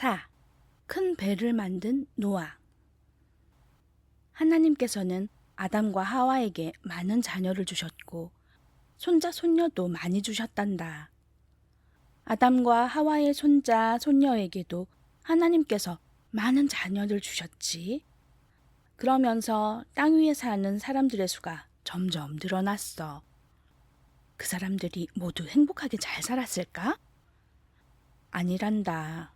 4. 큰 배를 만든 노아. 하나님께서는 아담과 하와에게 많은 자녀를 주셨고, 손자, 손녀도 많이 주셨단다. 아담과 하와의 손자, 손녀에게도 하나님께서 많은 자녀를 주셨지. 그러면서 땅 위에 사는 사람들의 수가 점점 늘어났어. 그 사람들이 모두 행복하게 잘 살았을까? 아니란다.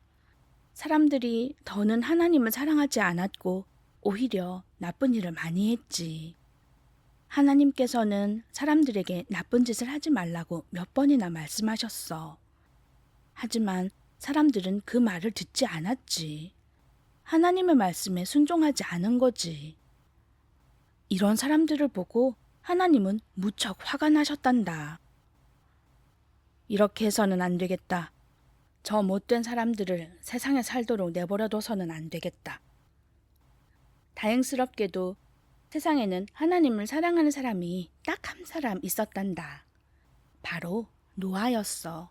사람들이 더는 하나님을 사랑하지 않았고 오히려 나쁜 일을 많이 했지. 하나님께서는 사람들에게 나쁜 짓을 하지 말라고 몇 번이나 말씀하셨어. 하지만 사람들은 그 말을 듣지 않았지. 하나님의 말씀에 순종하지 않은 거지. 이런 사람들을 보고 하나님은 무척 화가 나셨단다. 이렇게 해서는 안 되겠다. 저 못된 사람들을 세상에 살도록 내버려둬서는 안 되겠다. 다행스럽게도 세상에는 하나님을 사랑하는 사람이 딱 한 사람 있었단다. 바로 노아였어.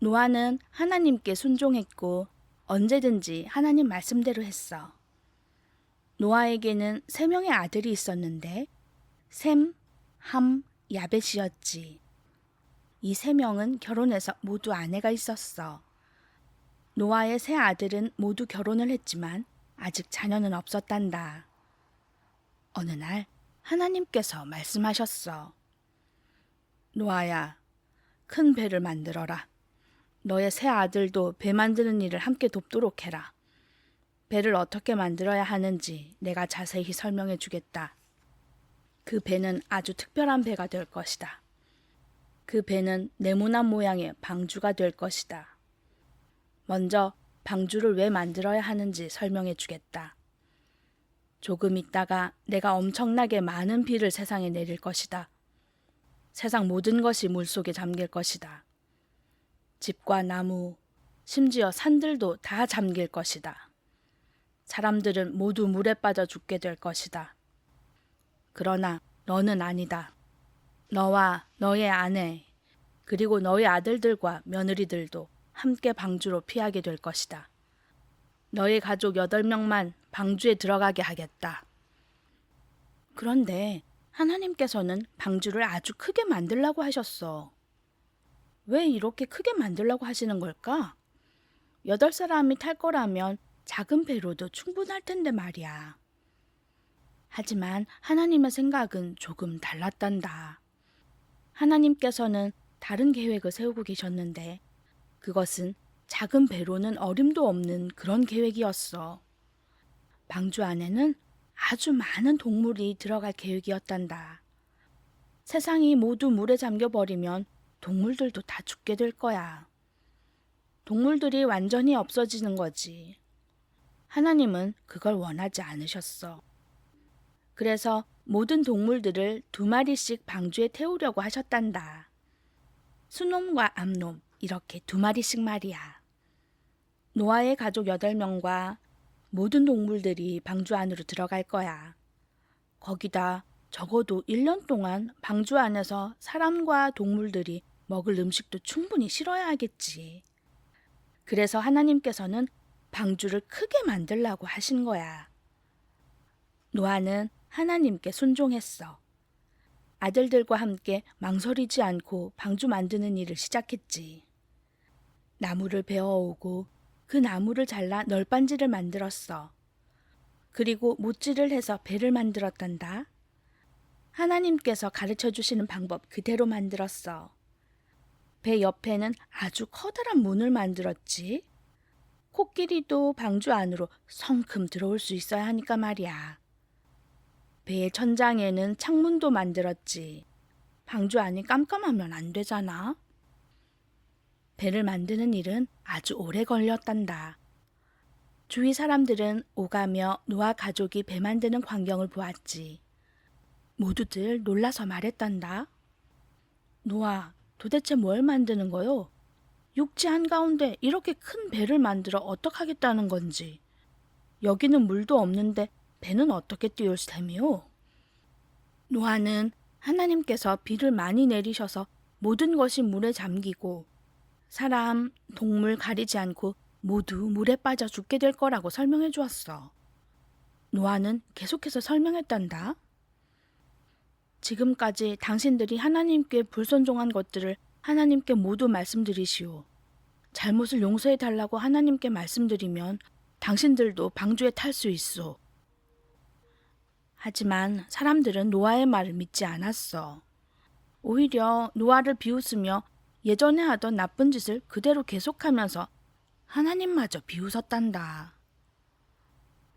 노아는 하나님께 순종했고 언제든지 하나님 말씀대로 했어. 노아에게는 세 명의 아들이 있었는데 셈, 함, 야벳이었지. 이 세 명은 결혼해서 모두 아내가 있었어. 노아의 세 아들은 모두 결혼을 했지만 아직 자녀는 없었단다. 어느 날 하나님께서 말씀하셨어. 노아야, 큰 배를 만들어라. 너의 새 아들도 배 만드는 일을 함께 돕도록 해라. 배를 어떻게 만들어야 하는지 내가 자세히 설명해 주겠다. 그 배는 아주 특별한 배가 될 것이다. 그 배는 네모난 모양의 방주가 될 것이다. 먼저 방주를 왜 만들어야 하는지 설명해 주겠다. 조금 있다가 내가 엄청나게 많은 비를 세상에 내릴 것이다. 세상 모든 것이 물속에 잠길 것이다. 집과 나무, 심지어 산들도 다 잠길 것이다. 사람들은 모두 물에 빠져 죽게 될 것이다. 그러나 너는 아니다. 너와 너의 아내, 그리고 너의 아들들과 며느리들도 함께 방주로 피하게 될 것이다. 너의 가족 여덟 명만 방주에 들어가게 하겠다. 그런데 하나님께서는 방주를 아주 크게 만들라고 하셨어. 왜 이렇게 크게 만들라고 하시는 걸까? 여덟 사람이 탈 거라면 작은 배로도 충분할 텐데 말이야. 하지만 하나님의 생각은 조금 달랐단다. 하나님께서는 다른 계획을 세우고 계셨는데 그것은 작은 배로는 어림도 없는 그런 계획이었어. 방주 안에는 아주 많은 동물이 들어갈 계획이었단다. 세상이 모두 물에 잠겨버리면 동물들도 다 죽게 될 거야. 동물들이 완전히 없어지는 거지. 하나님은 그걸 원하지 않으셨어. 그래서 모든 동물들을 두 마리씩 방주에 태우려고 하셨단다. 수놈과 암놈, 이렇게 두 마리씩 말이야. 노아의 가족 여덟 명과 모든 동물들이 방주 안으로 들어갈 거야. 거기다 적어도 1년 동안 방주 안에서 사람과 동물들이 먹을 음식도 충분히 실어야 하겠지. 그래서 하나님께서는 방주를 크게 만들라고 하신 거야. 노아는 하나님께 순종했어. 아들들과 함께 망설이지 않고 방주 만드는 일을 시작했지. 나무를 베어오고 그 나무를 잘라 널빤지를 만들었어. 그리고 못질을 해서 배를 만들었단다. 하나님께서 가르쳐 주시는 방법 그대로 만들었어. 배 옆에는 아주 커다란 문을 만들었지. 코끼리도 방주 안으로 성큼 들어올 수 있어야 하니까 말이야. 배의 천장에는 창문도 만들었지. 방주 안이 깜깜하면 안 되잖아. 배를 만드는 일은 아주 오래 걸렸단다. 주위 사람들은 오가며 노아 가족이 배 만드는 광경을 보았지. 모두들 놀라서 말했단다. 노아, 도대체 뭘 만드는 거요? 육지 한가운데 이렇게 큰 배를 만들어 어떡하겠다는 건지. 여기는 물도 없는데 배는 어떻게 띄울 셈이요? 노아는 하나님께서 비를 많이 내리셔서 모든 것이 물에 잠기고 사람, 동물 가리지 않고 모두 물에 빠져 죽게 될 거라고 설명해 주었어. 노아는 계속해서 설명했단다. 지금까지 당신들이 하나님께 불순종한 것들을 하나님께 모두 말씀드리시오. 잘못을 용서해 달라고 하나님께 말씀드리면 당신들도 방주에 탈 수 있어. 하지만 사람들은 노아의 말을 믿지 않았어. 오히려 노아를 비웃으며 예전에 하던 나쁜 짓을 그대로 계속하면서 하나님마저 비웃었단다.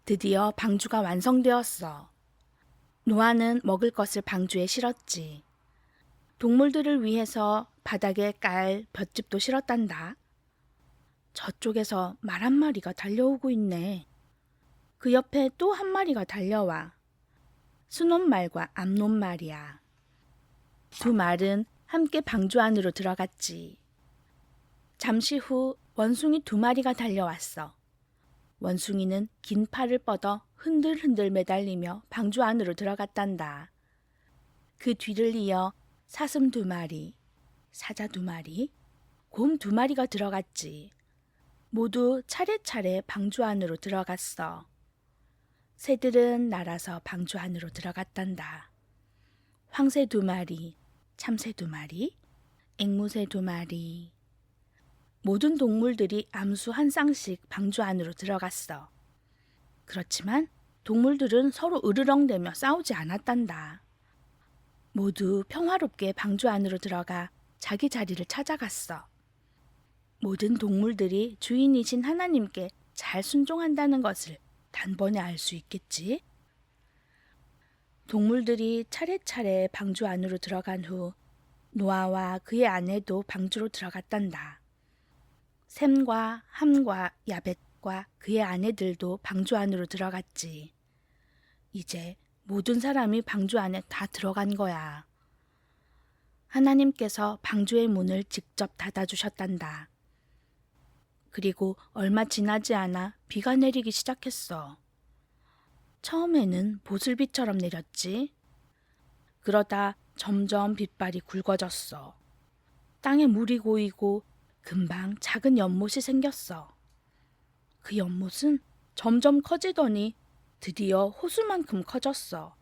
드디어 방주가 완성되었어. 노아는 먹을 것을 방주에 실었지. 동물들을 위해서 바닥에 깔 볏짚도 실었단다. 저쪽에서 말 한 마리가 달려오고 있네. 그 옆에 또 한 마리가 달려와. 순놈말과 암놈말이야. 두 말은 함께 방주 안으로 들어갔지. 잠시 후 원숭이 두 마리가 달려왔어. 원숭이는 긴 팔을 뻗어 흔들흔들 매달리며 방주 안으로 들어갔단다. 그 뒤를 이어 사슴 두 마리, 사자 두 마리, 곰 두 마리가 들어갔지. 모두 차례차례 방주 안으로 들어갔어. 새들은 날아서 방주 안으로 들어갔단다. 황새 두 마리, 참새 두 마리, 앵무새 두 마리. 모든 동물들이 암수 한 쌍씩 방주 안으로 들어갔어. 그렇지만 동물들은 서로 으르렁대며 싸우지 않았단다. 모두 평화롭게 방주 안으로 들어가 자기 자리를 찾아갔어. 모든 동물들이 주인이신 하나님께 잘 순종한다는 것을 단번에 알 수 있겠지? 동물들이 차례차례 방주 안으로 들어간 후 노아와 그의 아내도 방주로 들어갔단다. 샘과 함과 야벳과 그의 아내들도 방주 안으로 들어갔지. 이제 모든 사람이 방주 안에 다 들어간 거야. 하나님께서 방주의 문을 직접 닫아주셨단다. 그리고 얼마 지나지 않아 비가 내리기 시작했어. 처음에는 보슬비처럼 내렸지. 그러다 점점 빗발이 굵어졌어. 땅에 물이 고이고 금방 작은 연못이 생겼어. 그 연못은 점점 커지더니 드디어 호수만큼 커졌어.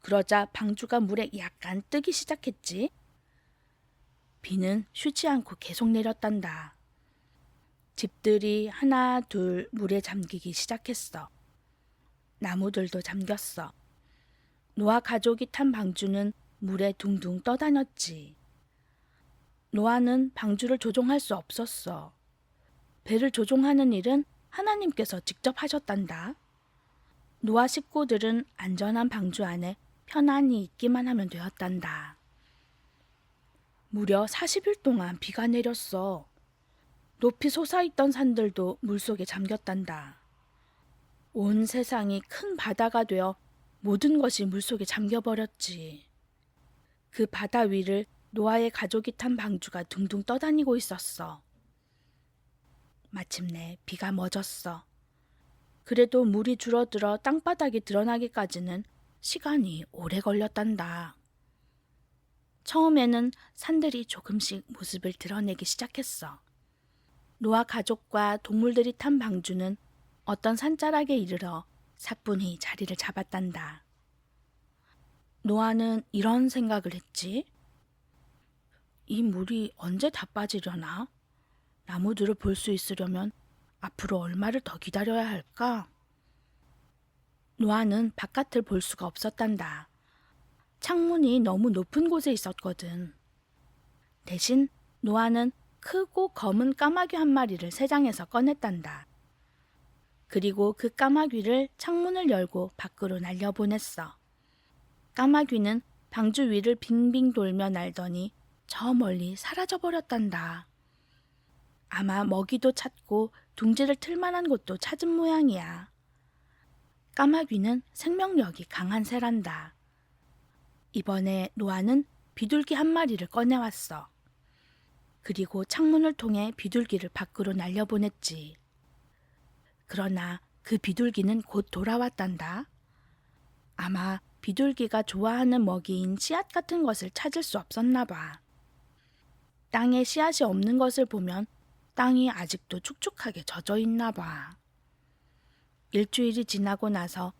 그러자 방주가 물에 약간 뜨기 시작했지. 비는 쉬지 않고 계속 내렸단다. 집들이 하나 둘 물에 잠기기 시작했어. 나무들도 잠겼어. 노아 가족이 탄 방주는 물에 둥둥 떠다녔지. 노아는 방주를 조종할 수 없었어. 배를 조종하는 일은 하나님께서 직접 하셨단다. 노아 식구들은 안전한 방주 안에 편안히 있기만 하면 되었단다. 무려 40일 동안 비가 내렸어. 높이 솟아있던 산들도 물속에 잠겼단다. 온 세상이 큰 바다가 되어 모든 것이 물속에 잠겨버렸지. 그 바다 위를 노아의 가족이 탄 방주가 둥둥 떠다니고 있었어. 마침내 비가 멎었어. 그래도 물이 줄어들어 땅바닥이 드러나기까지는 시간이 오래 걸렸단다. 처음에는 산들이 조금씩 모습을 드러내기 시작했어. 노아 가족과 동물들이 탄 방주는 어떤 산자락에 이르러 사뿐히 자리를 잡았단다. 노아는 이런 생각을 했지. 이 물이 언제 다 빠지려나? 나무들을 볼 수 있으려면 앞으로 얼마를 더 기다려야 할까? 노아는 바깥을 볼 수가 없었단다. 창문이 너무 높은 곳에 있었거든. 대신 노아는 크고 검은 까마귀 한 마리를 새장에서 꺼냈단다. 그리고 그 까마귀를 창문을 열고 밖으로 날려보냈어. 까마귀는 방주 위를 빙빙 돌며 날더니 저 멀리 사라져버렸단다. 아마 먹이도 찾고 둥지를 틀 만한 곳도 찾은 모양이야. 까마귀는 생명력이 강한 새란다. 이번에 노아는 비둘기 한 마리를 꺼내왔어. 그리고 창문을 통해 비둘기를 밖으로 날려보냈지. 그러나 그 비둘기는 곧 돌아왔단다. 아마 비둘기가 좋아하는 먹이인 씨앗 같은 것을 찾을 수 없었나 봐. 땅에 씨앗이 없는 것을 보면 땅이 아직도 축축하게 젖어 있나 봐. 일주일이 지나고 나서